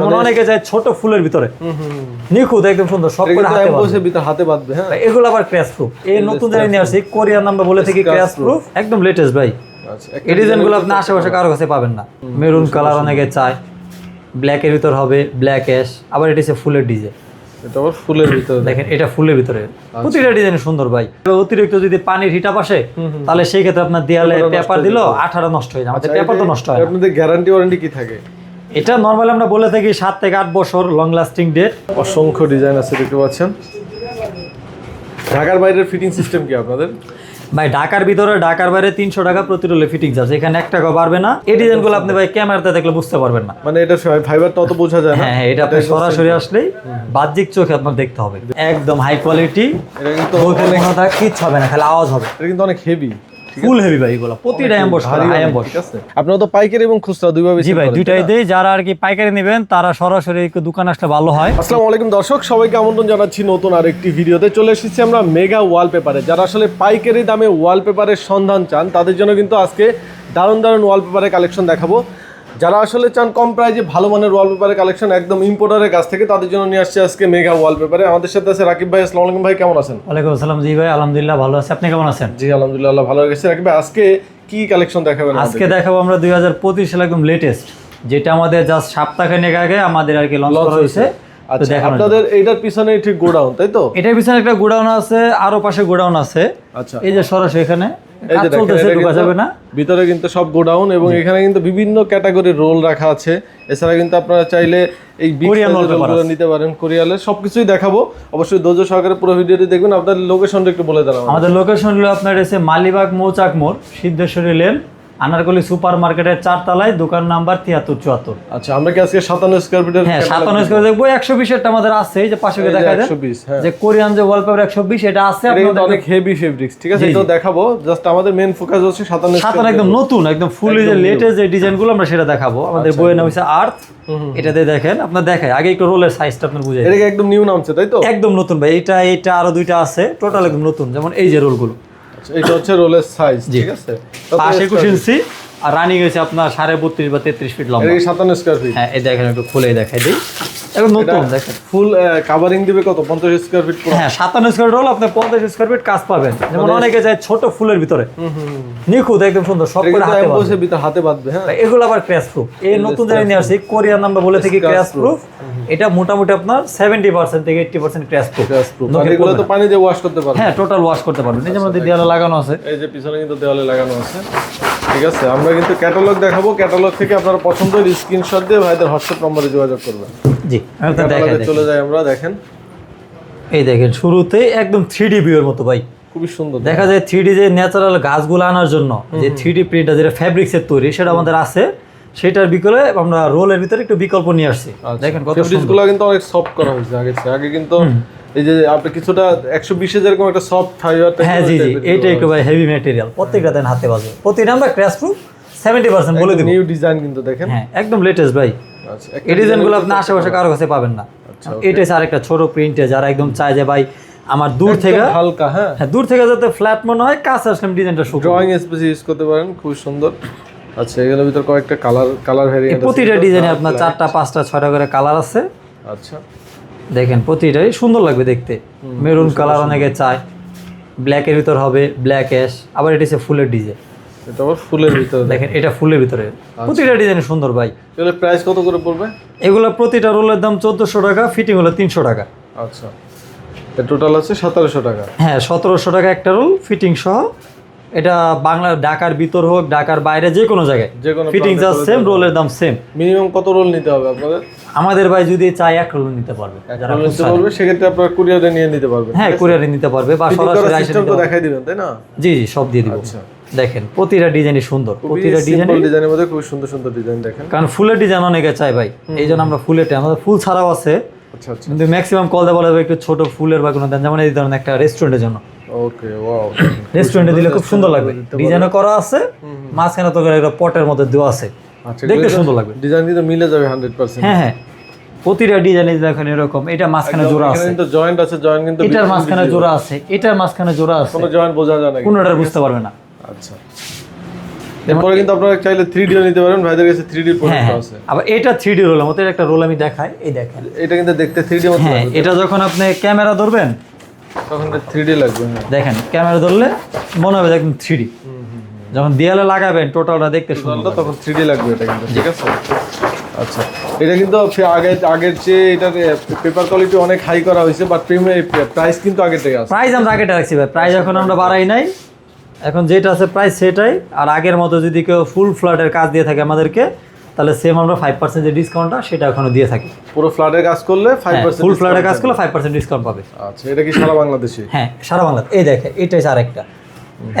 যেমন অনেকে যায় ছোট ফুলের ভিতরে। নিখুঁত একদম সুন্দর সব করে হাতে এমবোসের ভিতর হাতে বাঁধবে হ্যাঁ। এগুলো আবার ক্র্যাশ প্রুফ এই নতুন জানি নিয়ে আসছি কোরিয়ান নাম্বার বলে থেকে ক্র্যাশ প্রুফ একদম লেটেস্ট ভাই। আচ্ছা এই ডিজাইন আপনি আশেপাশে কারও কাছে পাবেন না। মেরুন কালার অনেকে চায় ব্ল্যাক এর ভিতর হবে ব্ল্যাক অ্যাশ আবার এটা হচ্ছে ফুলের ডিজাইন এটা আবার ফুলের ভিতরে দেখেন এটা ফুলের ভিতরে। আচ্ছা। প্রতিটা ডিজাইন সুন্দর ভাই। অতিরিক্ত যদি পানির হিটাপ আসে তাহলে সেই ক্ষেত্রে আপনার দেয়ালে পেপার দিল। আঠারো নষ্ট হয়ে যায় আমাদের আচ্ছা, পেপার তো নষ্ট হয় আপনাদের গ্যারান্টি ওয়ারেন্টি কি থাকে? এটা নর্মালি আমরা বলে থাকি সাত থেকে আট বছর লং লাস্টিং ডেট অসংখ্য ডিজাইন আছে দেখতে পাচ্ছেন। ঢাকার বাইরের ফিটিং সিস্টেম কি আপনাদের? ভাই ঢাকার ভিতরে ঢাকার বাইরে তিনশো টাকা প্রতি রোলে ফিটিং আছে এখানে এক টাকা পারবে না। এই ডিজাইনগুলো আপনি ভাই ক্যামেরাতে দেখলে বুঝতে পারবেন না। মানে এটা ফাইবারটা অত বোঝা যায় না। হ্যাঁ হ্যাঁ এটা আপনি সরাসরি আসলেই বাহ্যিক চোখে আপনার দেখতে হবে। একদম হাই কোয়ালিটি এটা কিন্তু কোনো কিচ্ছু হবে না খালি আওয়াজ হবে। এটা কিন্তু অনেক হেভি ফুল হেভি ভাই এগুলো প্রতিটা অ্যাম্বস অ্যাম্বস ঠিক আছে? আপনারা তো পাইকারি এবং খুচরা দুইভাবে জি ভাই দুইটাই দেই যারা আর কি পাইকারি নেবেন তারা সরাসরি একটু দোকান আসলে ভালো হয়। আসসালামু আলাইকুম দর্শক সবাইকে আমন্ত্রণ জানাচ্ছি নতুন আরেকটি ভিডিওতে। চলে এসেছি আমরা মেগা ওয়ালপেপারে যারা আসলে পাইকারি দামে ওয়ালপেপারের সন্ধান চান তাদের জন্য কিন্তু আজকে দারুণ দারুণ ওয়ালপেপারের কালেকশন দেখাবো। যারা আসলে চান কম প্রাইজে ভালো মানের ওয়ালপেপারের কালেকশন একদম ইম্পোর্টারের কাছ থেকে তাদের জন্য নিয়ে আসছে আজকে মেগা ওয়ালপেপারে আমাদের সাথে আছে রাকিব ভাই আসসালামু আলাইকুম ভাই কেমন আছেন? ওয়ালাইকুম আসসালাম জি ভাই আলহামদুলিল্লাহ ভালো আছে। আপনি কেমন আছেন? জি আলহামদুলিল্লাহ ভালো রেখেছে। রাকিব ভাই আজকে কি কালেকশন দেখাবেন আজকে দেখাবো আমরা দুই হাজার পঁচিশ একদম লেটেস্ট যেটা আমাদের জাস্ট সপ্তাহখানেক আগে আমাদের আর কি লঞ্চ করা হয়েছে। আচ্ছা আপনাদের এইটার পিছনে ঠিক গোডাউন তাই তো? এটার পিছনে একটা গোডাউন আছে আরও পাশে গোডাউন আছে। আচ্ছা। এই যে সরাসরি এখানে। ভিতরে কিন্তু সব গোডাউন এবং এখানে কিন্তু বিভিন্ন ক্যাটাগরির রোল রাখা আছে। এছাড়া কিন্তু আপনারা চাইলে এই রোলগুলো নিতে পারেন। কোরিয়ালে সবকিছুই দেখাবো। অবশ্যই ধৈর্য সহকারে পুরো ভিডিওটি দেখবেন। আপনার লোকেশনটা একটু বলে দেন আমাদের। আমাদের লোকেশন হলো আপনার এসে মালিবাগ মৌচাক মোড় সিদ্ধেশ্বরী লেন আনারকলি সুপার মার্কেটের চারতলায় দোকান নাম্বার তিয়াত্তর চুয়াত্তর। আচ্ছা আমরা কি আজকে সাতান্ন স্কোয়ার ফিটের হ্যাঁ সাতান্ন স্কোয়ার দেখব? একশো বিশেরটা আমাদের আছে যে পাশে দেখা যায় 120, হ্যাঁ। যে কোরিয়ান যে ওয়ালপেপার একশো বিশ এটা আছে আপনাদের অনেক হেভি ফেব্রিক্স ঠিক আছে? এটাও দেখাবো। জাস্ট আমাদের মেন ফোকাস হচ্ছে সাতান্ন সাতান্ন একদম নতুন একদম ফুলি যে লেটেস্ট যে ডিজাইনগুলো আমরা সেটা দেখাবো। আমাদের বইয়ের নাম হচ্ছে আর্থ এটাতে দেখেন আপনার দেখায় আগে একটু রোলের সাইজটা আপনার বুঝে এটা একদম নিউ নামছে তাই তো? একদম নতুন ভাই এটা এটা আরও দুইটা আছে। টোটাল একদম নতুন যেমন এই যে রোলগুলো আচ্ছা, এটা হচ্ছে রোলের সাইজ ঠিক আছে? পাঁচ একুশ ইঞ্চি আর রানিং হয়েছে আপনার সাড়ে বত্রিশ বা তেত্রিশ ফিট লম্বা। সাতান্ন স্কোয়ার ফিট হ্যাঁ এই দেখেন একটু খুলে দেখাই দিই। একদম নতুন দেখেন। ফুল কাভারিং দিবে কত? পঞ্চাশ স্কোয়ার ফিট হ্যাঁ সাতান্ন স্কোয়ার রোল আপনি পঞ্চাশ স্কোয়ার ফিট কাজ পাবেন। যেমন অনেকে যায় ছোট ফুলের ভিতরে। নিখুঁত একদম সুন্দর সব করে হাতে বাঁধবে। এমবোসের ভিতর হাতে বাঁধবে হ্যাঁ। এগুলো আবার ক্র্যাশ প্রুফ এই নতুন জানি নিয়ে আসছি কোরিয়ান নাম্বার বলে থেকে ক্র্যাশ প্রুফ এটা মোটামুটি আপনার সেভেন্টি পার্সেন্ট থেকে এইটটি পার্সেন্ট ক্র্যাশ প্রুফ এগুলো তো পানি দিয়ে ওয়াশ করতে পারবে হ্যাঁ টোটাল ওয়াশ করতে পারবেন। এই যে আমাদের দেয়ালে লাগানো আছে। এই যে পিছনে কিন্তু দেওয়ালে লাগানো আছে। ঠিক আছে আমরা কিন্তু ক্যাটালগ দেখাবো। ক্যাটালগ থেকে আপনারা পছন্দের স্ক্রিনশট দিয়ে ভাইদের হোয়াটসঅ্যাপ নম্বরে যোগাযোগ করবেন। জি। চলে যাই আমরা দেখেন। এই দেখেন শুরুতেই একদম থ্রি ডি ভিউর মতো ভাই। খুবই সুন্দর দেখা যায় থ্রি ডি যে ন্যাচারাল গাছগুলো আনার জন্য যে থ্রি ডি প্রিন্টটা যেটা ফ্যাব্রিক্সের তৈরি সেটা আমাদের আছে। সেটার বিকলে আমরা রোলের ভিতরে একটু বিকল্প নিয়ে আসছি। দেখেন কত ফেব্রিক্সগুলো কিন্তু অনেক সফট করা হয়েছে আগে। আগে কিন্তু এই যে আপনি কিছুটা একশো বিশে যেরকম একটা সফট ফাইবার হ্যাঁ জি জি। এইটা একটু ভাই হেভি ম্যাটেরিয়াল প্রত্যেকটা দেন হাতে বাজবে প্রতিটা আমরা ক্র্যাশ প্রুফ সেভেন্টি পার্সেন্ট বলে দিব। নিউ ডিজাইন কিন্তু দেখেন। হ্যাঁ একদম লেটেস্ট ভাই। আচ্ছা এই ডিজাইনগুলো আপনি আশেপাশে কারও। কাছে পাবেন না। এটা হচ্ছে আরেকটা ছোট প্রিন্টে যারা একদম চায় যে ভাই আমার দূর থেকে হালকা হ্যাঁ। হ্যাঁ দূর থেকে যাতে ফ্ল্যাট মনে হয় কাছে আসলে ডিজাইনটা ড্রয়িং স্পেস ইউজ করতে পারেন খুব সুন্দর। আচ্ছা এগুলোর ভিতর কয়েকটা কালার কালার ভ্যারিয়েন্ট প্রতিটা ডিজাইনে আপনার চারটা পাঁচটা ছয়টা করে কালার আছে। আচ্ছা। দেখেন প্রতিটাই সুন্দর লাগবে দেখতে। মেরুন কালার অনেকে চায়। ব্ল্যাকের ভিতর হবে ব্ল্যাক অ্যাশ আবার এটা হচ্ছে ফুলের ডিজাইন এটা আবার ফুলের ভিতরে। দেখেন এটা ফুলের ভিতরে। প্রতিটা ডিজাইন সুন্দর ভাই। এগুলো প্রাইস কত করে পড়বে? এগুলো প্রতিটা রোলের দাম চোদ্দোশো টাকা ফিটিং হলো তিনশো টাকা। আচ্ছা। টোটাল আছে সতেরোশো টাকা। হ্যাঁ সতেরোশো টাকা একটা রোল ফিটিং সহ এটা বাংলা ঢাকার ভিতর হোক ঢাকার বাইরে যে কোনো জায়গায়। যে কোনো ফিটিং চার্জ সেম রোলের দাম সেম মিনিমাম কত রোল নিতে হবে আপনাদের? আমাদের ভাই যদি চাই এক রোল নিতে পারবে যারা নিতে পারবে সেক্ষেত্রে আপনারা কুরিয়ারে নিয়ে নিতে পারবেন হ্যাঁ কুরিয়ারে নিতে পারবে বা সরাসরি সিস্টেম তো দেখাই দিবেন তাই না? জি জি সব দিয়ে দিব। আচ্ছা। দেখেন প্রতিটা ডিজাইনই সুন্দর প্রতিটা ডিজাইন ডিজাইনের মধ্যে খুব সুন্দর সুন্দর ডিজাইন দেখেন। কারণ ফুলের ডিজাইন অনেকে চাই ভাই এই জন্য আমরা ফুলেরটা আমাদের ফুল ছাড়াও আছে আচ্ছা আচ্ছা। কিন্তু ম্যাক্সিমাম কল দেওয়া বলে একটু ছোট ফুলের বা কোনো দেন যেমন এই ধরনের একটা রেস্টুরেন্টের জন্য। ওকে ওয়াও রেস্টুরেন্টে দিলে খুব সুন্দর লাগবে। ডিজাইনও করা আছে মাঝখানে তো একটা পটের মধ্যে দেওয়া আছে। আচ্ছা দেখতে সুন্দর লাগবে। ডিজাইন কিন্তু মিলে যাবে হান্ড্রেড পার্সেন্ট হ্যাঁ হ্যাঁ। প্রতিটা ডিজাইনে দেখেন এরকম এটা মাঝখানে জোড়া আছে। কিন্তু জয়েন্ট আছে জয়েন্ট কিন্তু এটার মাঝখানে জোড়া আছে এটার মাঝখানে জোড়া আছে। কোনো জয়েন্ট বোঝা যায় না। কোনোটার বুঝতে পারবে না। আচ্ছা। এরপরে কিন্তু আপনারা চাইলে থ্রি ডিও নিতে পারেন ভাইদের কাছে থ্রি ডির প্রোডাক্ট আছে। আবার এটা থ্রি ডি রোলের মতো এর একটা রোল আমি দেখাই এই দেখেন। এটা কিন্তু দেখতে থ্রি ডি মতো হ্যাঁ এটা যখন আপনি ক্যামেরা ধরবেন তখন থ্রি ডি লাগবে দেখেন ক্যামেরা ধরলে মনে হবে একদম থ্রি ডি যখন দেয়ালে লাগাবেন টোটালটা দেখতে সুন্দর তখন থ্রি ডি লাগবে এটা কিন্তু ঠিক আছে? আচ্ছা। এটা কিন্তু আগে আগের চেয়ে এটার পেপার কোয়ালিটি অনেক হাই করা হয়েছে বাট প্রাইস কিন্তু আগের থেকে আছে। প্রাইস আমরা আগেটা রাখছি ভাই। প্রাইস এখন আমরা বাড়াই নাই। এখন যেটা আছে প্রাইস সেটাই। আর আগের মতো যদি কেউ ফুল ফ্ল্যাটের কাজ দিয়ে থাকে আমাদেরকে তাহলে সেম আমরা ফাইভ পার্সেন্ট যে ডিসকাউন্টটা সেটা এখনও দিয়ে থাকি। পুরো ফ্ল্যাটের কাজ করলে ফাইভ পার্সেন্ট ফুল ফ্ল্যাটের কাজ করলে ফাইভ পার্সেন্ট ডিসকাউন্ট পাবে। আচ্ছা এটা কি সারা বাংলাদেশে? হ্যাঁ সারা বাংলাদেশ। এই দেখে এটাই হচ্ছে আরেকটা।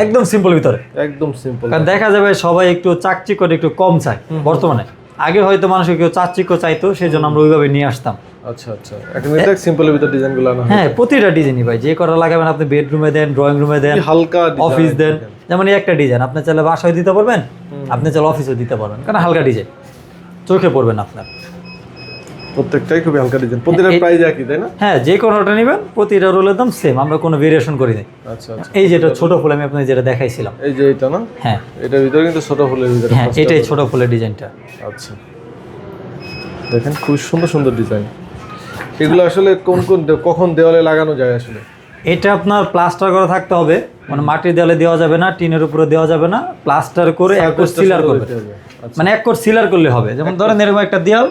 একদম সিম্পল ভিতরে। একদম সিম্পল কারণ দেখা যাবে সবাই একটু চাকচিক্য একটু কম চায় বর্তমানে। আগে হয়তো মানুষকে কেউ চাকচিক্য চাইতো সেই জন্য আমরা ওইভাবে নিয়ে আসতাম। আচ্ছা আচ্ছা। এখন এটা সিম্পলের ভিতর আনা হ্যাঁ প্রতিটা ডিজাইনই ভাই যে কটা লাগাবেন আপনি বেডরুমে দেন ড্রয়িং রুমে দেন হালকা অফিস দেন যেমন এই একটা ডিজাইন আপনি চাইলে বাসায় দিতে পারবেন আপনি চাইলে অফিসেও দিতে পারবেন। কারণ হালকা ডিজাইন চোখে পড়বেন আপনার। প্রত্যেকটাই খুবই হালকা ডিজাইন প্রতিটা প্রাইস একই তাই না? হ্যাঁ যে কোনোটা নেবেন প্রতিটা রোলের দাম সেম আমরা কোনো ভেরিয়েশন করি নাই। আচ্ছা আচ্ছা। এই যেটা ছোট ফুল আমি আপনাকে যেটা দেখাইছিলাম। এই যে এটা না? হ্যাঁ। এটার ভিতরে কিন্তু ছোট ফুলের ভিতরে হ্যাঁ এটাই ছোট ফুলের ডিজাইনটা। আচ্ছা। দেখেন খুব সুন্দর সুন্দর ডিজাইন এগুলো আসলে কোন কোন কখন দেওয়ালে লাগানো যায় আসলে? এটা আপনার প্লাস্টার করা থাকতে হবে। মানে মাটির দেওয়ালে দেওয়া যাবে না টিনের উপরে দেওয়া যাবে না। প্লাস্টার করে এক কোট সিলার করবে। আচ্ছা। মানে এক কোট সিলার করলে হবে। যেমন ধরেন এরকম একটা দেওয়াল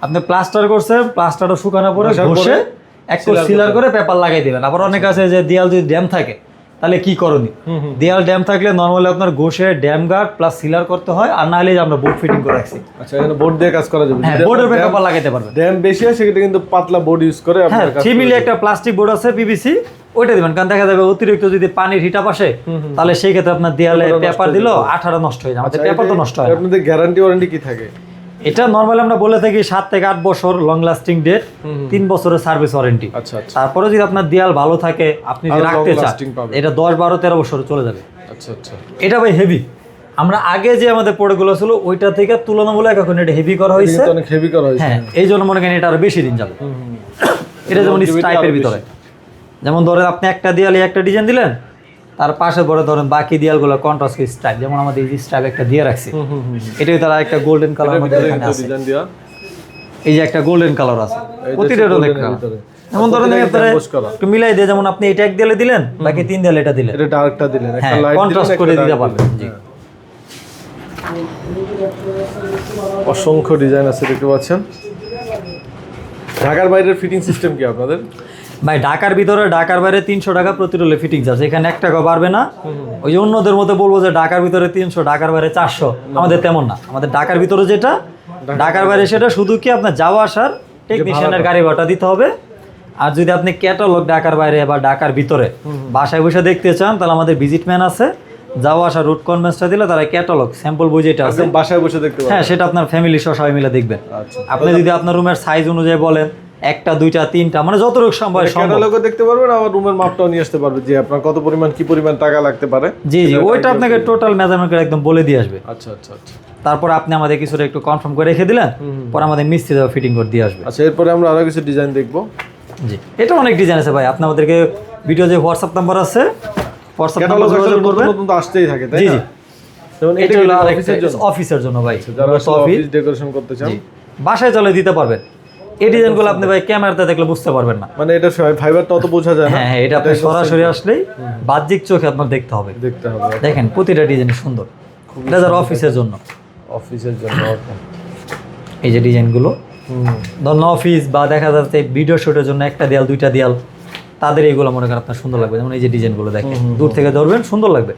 আপনি প্লাস্টার করছেন প্লাস্টারটা শুকানোর পরে ঘষে এক কোট সিলার করে পেপার লাগাই দিবেন। আবার অনেক আছে যে দেওয়াল যদি ড্যাম থাকে তাহলে কি করণীয়? দেয়াল ড্যাম থাকলে নর্মালি আপনার ঘষে ড্যাম গার্ড প্লাস সিলার করতে হয় আর না হলে আমরা বোর্ড ফিটিং করে রাখছি। আচ্ছা এখানে বোর্ড দিয়ে কাজ করা যাবে। হ্যাঁ বোর্ডের পেপার লাগাইতে পারবেন। ড্যাম বেশি হয় সেক্ষেত্রে কিন্তু পাতলা বোর্ড ইউজ করে হ্যাঁ আপনার কাজ থ্রি একটা প্লাস্টিক বোর্ড আছে পিভিসি ওইটা দিবেন। কারণ দেখা যাবে অতিরিক্ত যদি পানির হিটাপ আসে তাহলে সেই ক্ষেত্রে আপনার দেয়ালে পেপার হয়ে দিল আঠারো নষ্ট হয়ে যাবে। আচ্ছা, পেপার তো নষ্ট হয় আপনাদের গ্যারান্টি ওয়ারেন্টি কি থাকে? এটা নর্মালি আমরা বলে থাকি সাত থেকে আট বছর লং লাস্টিং ডেট তিন বছরের সার্ভিস ওয়ারেন্টি তারপরে যদি আপনার দেয়াল ভালো থাকে আপনি যদি রাখতে চান এটা দশ বারো তেরো বছর চলে যাবে। আচ্ছা আচ্ছা। এটা ভাই হেভি আমরা আগে যে আমাদের প্রোডাক্টগুলো ছিল ওইটা থেকে তুলনামূলক এখন এটা হেভি করা হয়েছে। অনেক হেভি করা হয়েছে। হ্যাঁ এই জন্য মনে করেন এটা আরও বেশি দিন যাবে। এটা যেমন স্ট্রাইপের ভিতরে। যেমন ধরেন আপনি একটা দেয়ালে একটা ডিজাইন দিলেন তার পাশে পরে ধরেন বাকি দেয়ালগুলো কন্ট্রাস্ট স্টাইল যেমন আমাদের এই স্টাইল একটা দিয়ে রাখছি এটাই তারা একটা গোল্ডেন কালার ভিতরে এখানে আছে। এই যে একটা গোল্ডেন কালার আছে golden অনেক কালার ভিতরে। যেমন আপনারা একটু মিলাই দিয়ে যেমন আপনি এটা এক দেয়ালে দিলেন বাকি তিন দেয়ালে এটা দিলেন। এটা ডার্কটা দিলেন একটা হ্যাঁ লাইট কন্ট্রাস্ট করে দিতে পারবেন জি। অসংখ্য ডিজাইন আছে দেখতে পাচ্ছেন। ঢাকার বাইরের ফিটিং সিস্টেম কি আপনাদের? ভাই ঢাকার ভিতরে ঢাকার বাইরে তিনশো টাকা প্রতি রোলে ফিটিং আছে এখানে এক টাকা বাড়বে না। ওই যে অন্যদের মধ্যে বলব যে ঢাকার ভিতরে তিনশো ঢাকার বাইরে চারশো। আমাদের তেমন না। আমাদের ঢাকার ভিতরে যেটা ঢাকার বাইরে সেটা শুধু কি আপনার যাওয়া আসার টেকনিশিয়ানের গাড়ি ভাড়া দিতে হবে। আর যদি আপনি ক্যাটালগ ঢাকার বাইরে বা ঢাকার ভিতরে বাসায় বসে দেখতে চান তাহলে আমাদের ভিজিট ম্যান আছে। যাওয়া আসা রুট কনভেন্সটা দিলে তারা ক্যাটালগ স্যাম্পল বই যেটা আছে। বাসায় বসে দেখতে হ্যাঁ সেটা আপনার ফ্যামিলি সহ সবাই মিলে দেখবেন। আচ্ছা। আপনি যদি আপনার রুমের সাইজ অনুযায়ী বলেন একটা দুইটা তিনটা মানে যত সম্ভব সম্ভব। ক্যাটালগও দেখতে পারবেন আবার রুমের মাপটাও নিয়ে আসতে পারবে যে আপনার কত পরিমাণ কি পরিমাণ টাকা লাগতে পারে। জি জি ওইটা আপনাকে টোটাল মেজারমেন্ট করে একদম বলে দিয়ে আসবে। আচ্ছা আচ্ছা আচ্ছা। তারপর আপনি আমাদের কিছুটা একটু কনফার্ম করে রেখে দিলেন পরে আমাদের মিস্ত্রি দেওয়া ফিটিং করে দিয়ে আসবে। আচ্ছা এরপরে আমরা আরও কিছু ডিজাইন দেখব। জি এটা অনেক ডিজাইন আছে ভাই। আপনি আমাদেরকে ভিডিও যে হোয়াটসঅ্যাপ নাম্বার আছে হোয়াটসঅ্যাপ নাম্বার যোগাযোগ করবেন। নতুন তো আসতেই থাকে তাই না? এটা হলো অফিসের জন্য। ভাই। যারা অফিস অফিস ডেকোরেশন করতে চান। বাসায় চলে দিতে পারবেন। এই ডিজাইনগুলো আপনি ভাই ক্যামেরাতে দেখলে বুঝতে পারবেন না। মানে এটা ফাইবারটা অত বোঝা যায় না। হ্যাঁ হ্যাঁ এটা আপনি সরাসরি আসলেই বাহ্যিক চোখে আপনার দেখতে হবে। দেখতে হবে দেখেন প্রতিটা ডিজাইন সুন্দর। এটা যারা অফিসের জন্য। অফিসের জন্য এই যে ডিজাইনগুলো। ধরুন অফিস বা দেখা যাচ্ছে ভিডিও শুটের জন্য একটা দেয়াল দুইটা দেয়াল তাদের এইগুলো মনে করেন আপনার সুন্দর লাগবে। যেমন এই যে ডিজাইনগুলো দেখেন। দূর থেকে ধরবেন সুন্দর লাগবে।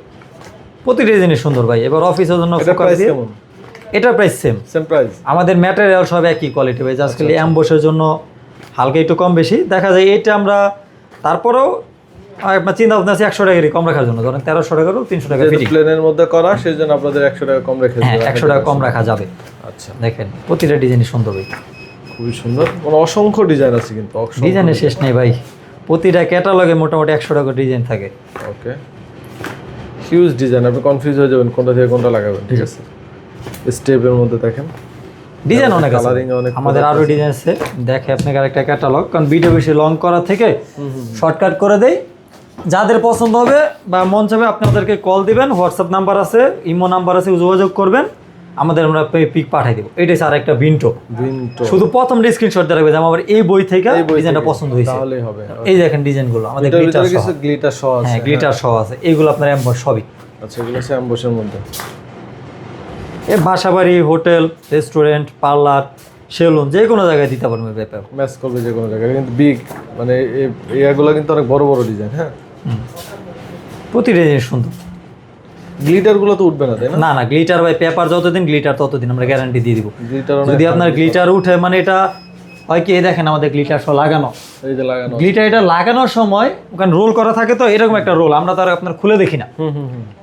প্রতিটা ডিজাইনই সুন্দর ভাই। এবার অফিসের জন্য এটার প্রাইস সেম সেম প্রাইস আমাদের ম্যাটেরিয়াল সব একই কোয়ালিটি ভাই জাস্ট আচ্ছা, খালি অ্যাম্বসের জন্য হালকা একটু কম বেশি। দেখা যায় এটা আমরা তারপরেও আপনার চিন্তা ভাবনা আছে একশো টাকারই কম রাখার জন্য। ধরেন তেরোশো টাকারও তিনশো টাকা প্লেনের মধ্যে করা সেই জন্য আপনাদের একশো টাকা কম রেখে হ্যাঁ একশো টাকা কম রাখা যাবে। আচ্ছা। দেখেন প্রতিটা ডিজাইনই সুন্দর ভাই। খুবই সুন্দর। মানে অসংখ্য ডিজাইন আছে কিন্তু ডিজাইনের শেষ নেই ভাই। প্রতিটা ক্যাটালগে মোটামুটি একশো টাকা ডিজাইন থাকে। ওকে হিউজ ডিজাইন আপনি কনফিউজ হয়ে যাবেন কোনটা থেকে কোনটা লাগাবেন ঠিক আছে? স্টেপের মধ্যে দেখেন। ডিজাইন অনেক আছে। অনেক আমাদের আরও ডিজাইন আছে। দেখে আপনাকে আরেকটা ক্যাটালগ কারণ ভিডিও বেশি লং করা থেকে শর্টকাট করে দেই। যাদের পছন্দ হবে বা মন চাবে আপনি আমাদেরকে কল দিবেন। হোয়াটসঅ্যাপ নাম্বার আছে ইমো নাম্বার আছে যোগাযোগ করবেন। আমাদের আমরা পিক পাঠিয়ে দেবো। এটাই স্যার একটা বিন্টো ভিন্টো শুধু প্রথম স্ক্রিনশট দিয়ে রাখবে যে আমার এই বই থেকে ডিজাইনটা। পছন্দ হয়েছে। তাহলেই হবে। এই দেখেন ডিজাইনগুলো আমাদের গ্লিটার সহ। আছে। হ্যাঁ গ্লিটার সহ আছে। এইগুলো আপনার এম্বর সবই। আচ্ছা এগুলো হচ্ছে অ্যাম্বুসের মধ্যে। এ বাসা বাড়ি হোটেল রেস্টুরেন্ট পার্লার সেলুন যে কোনো জায়গায় দিতে পারবে ব্যাপার ম্যাচ করবে যে কোনো জায়গায়। কিন্তু বিগ মানে এগুলো কিন্তু অনেক বড় বড় ডিজাইন হ্যাঁ? প্রতিটা জিনিস সুন্দর। গ্লিটারগুলো তো উঠবে না তাই না? না না গ্লিটার ভাই পেপার যতদিন গ্লিটার ততদিন আমরা গ্যারান্টি দিয়ে দিব। যদি আপনার গ্লিটার উঠে মানে এটা হয় কি এই দেখেন আমাদের গ্লিটার সহ লাগানো। এই যে লাগানো গ্লিটার এটা লাগানোর সময় ওখানে রোল করা থাকে তো এরকম একটা রোল আমরা তো আর আপনার খুলে দেখি না।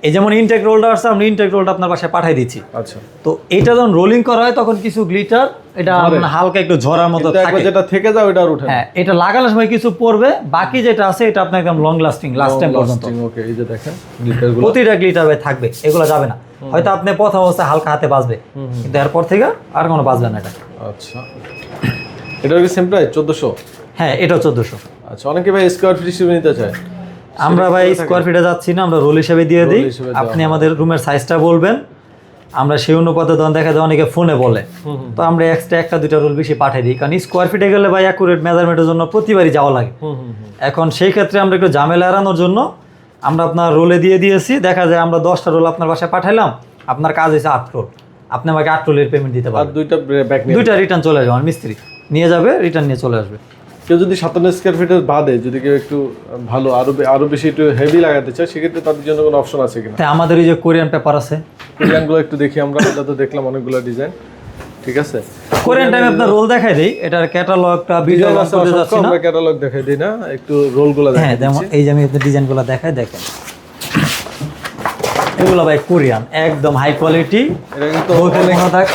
এই যেমন ইনটেক রোলটা আসছে আমরা ইনটেক রোলটা আপনার বাসায় পাঠিয়ে দিচ্ছি। আচ্ছা। তো এটা যখন রোলিং করা হয় তখন কিছু গ্লিটার এটা হালকা একটু ঝরার মতো থাকে। যেটা থেকে উঠে হ্যাঁ এটা লাগানোর সময় কিছু পড়বে বাকি যেটা আছে এটা আপনার একদম লং লাস্টিং লাস্ট টাইম পর্যন্ত। ওকে এই যে দেখেন প্রতিটা গ্লিটার থাকবে এগুলো যাবে না। হয়তো আপনি প্রথম অবস্থায় হালকা হাতে বাজবে। কিন্তু এরপর থেকে আর কোনো বাজবে না এটা। আচ্ছা। এটার কি সেম প্রাইস চোদ্দোশো? হ্যাঁ এটাও চোদ্দোশো। আচ্ছা অনেকে ভাই স্কোয়ার ফিট হিসেবে নিতে চায়। আমরা ভাই স্কোয়ার ফিটে যাচ্ছি না আমরা রোল হিসেবে দিয়ে দিই। আপনি আমাদের রুমের সাইজটা বলবেন। আমরা সেই অনুপাতে তখন দেখা যায় অনেকে ফোনে বলে। তো আমরা এক্সট্রা একটা দুইটা রোল বেশি পাঠিয়ে দিই। কারণ স্কোয়ার ফিটে গেলে ভাই অ্যাকুরেট মেজারমেন্টের জন্য প্রতিবারই যাওয়া লাগে। এখন সেই ক্ষেত্রে আমরা একটু ঝামেলা এড়ানোর জন্য আমরা আপনার রোলে দিয়ে দিয়েছি। দেখা যায় আমরা দশটা রোল আপনার বাসায় পাঠাইলাম আপনার কাজ হয়েছে আট রোল আপনি আমাকে আট রোলের পেমেন্ট দিতে আর দুইটা দুইটা রিটার্ন চলে আমার মিস্ত্রি। নিয়ে যাবে রিটার্ন নিয়ে চলে আসবে। কেউ যদি সাতান্ন স্কোয়ার ফিটের বাদে যদি কেউ একটু ভালো আরও আরও বেশি একটু হেভি লাগাতে চায় সেক্ষেত্রে তাদের জন্য কোনো অপশন আছে কিনা? তাই আমাদের এই যে কোরিয়ান পেপার আছে। ডিজাইনগুলো একটু দেখি আমরা এটা তো দেখলাম অনেকগুলো ডিজাইন ঠিক আছে? কোরিয়ান টাইমে আপনার রোল দেখাই দেই এটার ক্যাটালগটা ভিডিও আছে করতে যাচ্ছি না। আমরা ক্যাটালগ দেখাই দিই না একটু রোলগুলো দেখাই হ্যাঁ যেমন এই যে আমি আপনার ডিজাইনগুলো দেখাই দেখেন। এগুলো ভাই কোরিয়ান একদম হাই কোয়ালিটি এটা কিন্তু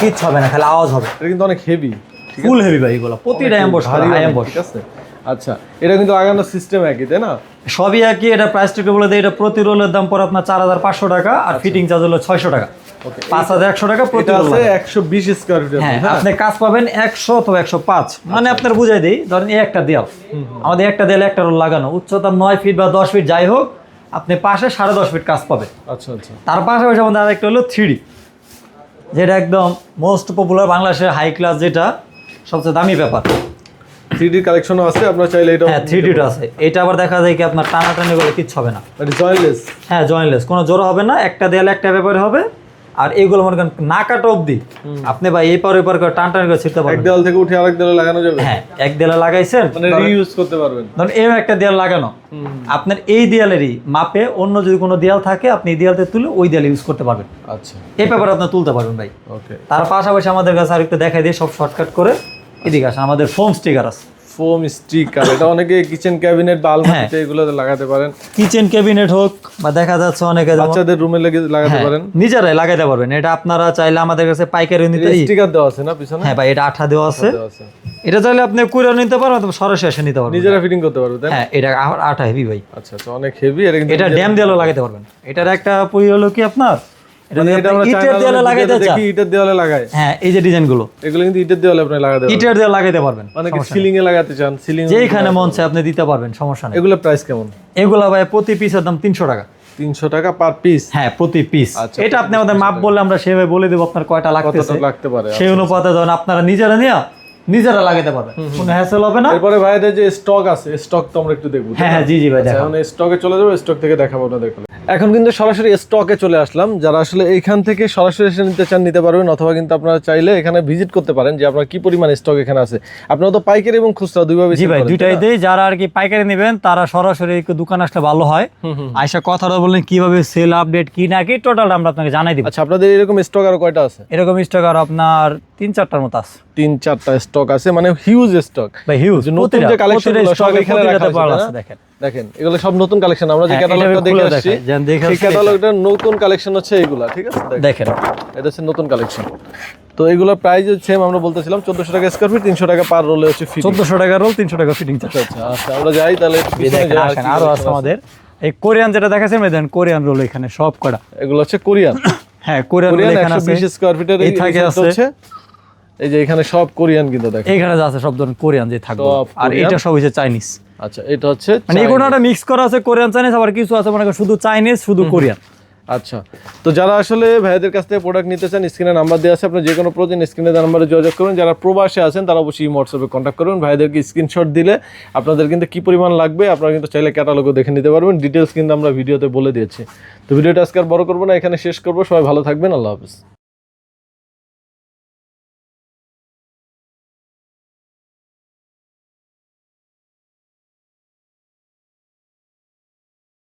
কিচ্ছু হবে না খালি আওয়াজ হবে। এটা কিন্তু অনেক হেভি ফুল হেভি ভাই এগুলো প্রতিটা অ্যাম্বস অ্যাম্বস ঠিক আছে? আচ্ছা এটা কিন্তু লাগানোর সিস্টেম একই তাই না? সবই একই এটা প্রাইস একটু বলে দিই এটা প্রতি রোলের দাম পড়ে আপনার চার হাজার পাঁচশো টাকা আর ফিটিং চার্জ হলো ছয়শো টাকা। পাঁচ হাজার একশো টাকা প্রতি রোল আছে একশো বিশ স্কোয়ার ফিট হ্যাঁ আপনি কাজ পাবেন একশো অথবা একশো পাঁচ। মানে আপনার বুঝাই দিই ধরেন এই একটা দেয়াল। আমাদের একটা দেয়ালে একটা রোল লাগানো উচ্চতা নয় ফিট বা দশ ফিট যাই হোক আপনি পাশে সাড়ে দশ ফিট কাজ পাবেন। আচ্ছা আচ্ছা। তার পাশাপাশি আমাদের আরেকটা হলো থ্রি যেটা একদম মোস্ট পপুলার বাংলাদেশের হাই ক্লাস যেটা সবচেয়ে দামি ব্যাপার। থ্রি ডি কালেকশনও আছে আপনারা চাইলে এটা হ্যাঁ থ্রি ডিটা আছে। এটা আবার দেখা যায় কি আপনার টানাটানি করলে কিচ্ছু হবে না। মানে জয়েন্টলেস হ্যাঁ জয়েন্টলেস কোনো জোর হবে না একটা দেয়ালে একটা ব্যাপারে হবে। আর এগুলো মনে করেন না কাটা অবধি। আপনি ভাই এই পার ওই পার করে টান টান করে ছিটতে এক পারবেন দেওয়াল থেকে উঠে আরেক দেওয়ালে লাগানো যাবে? হ্যাঁ এক দেয়ালে লাগাইছেন মানে রিইউজ করতে পারবেন। ধরুন এও একটা দেয়াল লাগানো। আপনার এই দেয়ালেরই মাপে অন্য যদি কোনো দেয়াল থাকে আপনি এই দেয়ালতে তুলে ওই দেয়াল ইউজ করতে পারবেন। আচ্ছা। এই পেপার আপনি তুলতে পারবেন ভাই। ওকে তার পাশাপাশি আমাদের কাছে আরেকটু দেখাই দিয়ে সব শর্টকাট করে এদিকে আসেন আমাদের ফোম স্টিকার আছে। ফোম স্টিকার এটা অনেকে কিচেন ক্যাবিনেট বা আলমারিতে এগুলোতে লাগাতে পারেন। কিচেন ক্যাবিনেট হোক বা দেখা যাচ্ছে অনেকে বাচ্চাদের রুমে লেগে লাগাতে হ্যাঁ, পারেন। নিজেরাই লাগাইতে পারবেন। এটা আপনারা চাইলে আমাদের কাছে পাইকারি নিতে স্টিকার দেওয়া আছে না পিছনে? হ্যাঁ ভাই এটা আঠা দেওয়া আছে। এটা চাইলে আপনি কুড়িয়ে নিতে পারেন অথবা সরাসরি এসে নিতে পারবেন। নিজেরা ফিটিং করতে পারবেন হ্যাঁ এটা আঠা হেভি ভাই। আচ্ছা আচ্ছা অনেক হেভি এটা ড্যাম দেয়ালও লাগাতে পারবেন। এটার একটা পুরি হলো কি আপনার? এটা মানে এটা আপনি আমরা ইটের দেয়ালে লাগাইতে ভিডিওতে দেখি ইটের দেওয়ালে লাগায়। হ্যাঁ এই যে ডিজাইনগুলো। এগুলো কিন্তু ইটের দেওয়ালে আপনি লাগাতে পারবেন। ইটের দেয়াল লাগাইতে পারবেন অনেকে সিলিং এ লাগাতে চান সিলিং যেইখানে মন চায় আপনি দিতে পারবেন সমস্যা নেই। এগুলো প্রাইস কেমন? এগুলো ভাই প্রতি পিসের দাম তিনশো টাকা। তিনশো টাকা পার পিস হ্যাঁ প্রতি পিস আচ্ছা, এটা আপনি আমাদের মাপ বললে আমরা সেভাবে বলে দেবো আপনার কয়টা লাগতেছে। লাগতে পারে সেই অনুপাতে ধরেন আপনারা নিজেরা নিয়ে নিজেরা লাগাইতে পারবেন। কোনো হ্যাসেল হবে না। এরপরে ভাইদের যে স্টক আছে স্টক তো আমরা একটু দেখব হ্যাঁ হ্যাঁ জি জি ভাই আচ্ছা, এখন স্টকে চলে যাব স্টক থেকে দেখাবো আপনাদের এখন কিন্তু সরাসরি স্টকে চলে আসলাম। যারা আসলে এইখান থেকে সরাসরি এসে নিতে চান নিতে পারবেন অথবা কিন্তু আপনারা চাইলে এখানে ভিজিট করতে পারেন যে আপনার কি পরিমাণ স্টক এখানে আছে। আপনারা তো পাইকারি এবং খুচরা দুইভাবে জি ভাই দুইটাই দেই যারা আর কি পাইকারি নেবেন তারা সরাসরি দোকান আসলে ভালো হয়। আয়সা কথাটা বললেন কীভাবে সেল আপডেট কি না কি টোটালটা আমরা আপনাকে জানাই দিব। আচ্ছা আপনাদের এরকম স্টক আর কয়টা আছে? এরকম স্টক আর আপনার তিন চারটার মতো আছে। তিন চারটা স্টক আছে মানে হিউজ স্টক ভাই হিউজ নতুন যে কালেকশন সব এখানে রাখা আছে, দেখেন। দেখেন এগুলো সব নতুন কালেকশন আমরা যে ক্যাটালগটা দেখে আসছি সেই ক্যাটালগটার নতুন কালেকশন হচ্ছে এগুলা ঠিক আছে? দেখেন। এটা হচ্ছে নতুন কালেকশন তো এগুলোর প্রাইস হচ্ছে আমরা বলতেছিলাম চোদ্দশো টাকা স্কোয়ার ফিট তিনশো টাকা পার রোলে হচ্ছে চোদ্দশো টাকা রোল তিনশো টাকা ফিটিং চার্জ। আচ্ছা আচ্ছা আমরা যাই তাহলে আর আছে আমাদের। এই কোরিয়ান যেটা দেখাচ্ছেন দেখেন কোরিয়ান রোল এখানে সব কটা। এগুলো হচ্ছে কোরিয়ান। হ্যাঁ কোরিয়ান রোল এখানে আছে। স্কোয়ার ফিটের এই থাকে আছে। এই যে এখানে সব কোরিয়ান কিন্তু দেখেন। এখানে যা আছে সব ধরনের কোরিয়ান যে থাকবে। আর। এটা সব হচ্ছে চাইনিজ আচ্ছা এটা হচ্ছে মানে কোনটা মিক্স করা আছে কোরিয়ান চাইনিজ আবার কিছু আছে মনে করেন শুধু চাইনিজ শুধু কোরিয়ান আচ্ছা তো যারা আসলে ভাইদের কাছ থেকে প্রোডাক্ট নিতে চান স্ক্রিনে নাম্বার দেওয়া আছে আপনার যে কোনো প্রয়োজন স্ক্রিনে নাম্বারে যোগাযোগ করুন। যারা প্রবাসে আছেন তারা অবশ্যই হোয়াটসঅ্যাপে কন্ট্যাক্ট করবেন ভাইদেরকে স্ক্রিনশট দিলে আপনাদের কিন্তু কি পরিমাণ লাগবে আপনারা কিন্তু চাইলে ক্যাটালগও দেখে নিতে পারবেন। ডিটেলস কিন্তু আমরা ভিডিওতে বলে দিয়েছি। তো ভিডিওটা আজকে আর বড় করব না এখানে শেষ করব। সবাই ভালো থাকবেন আল্লাহ হাফিজ।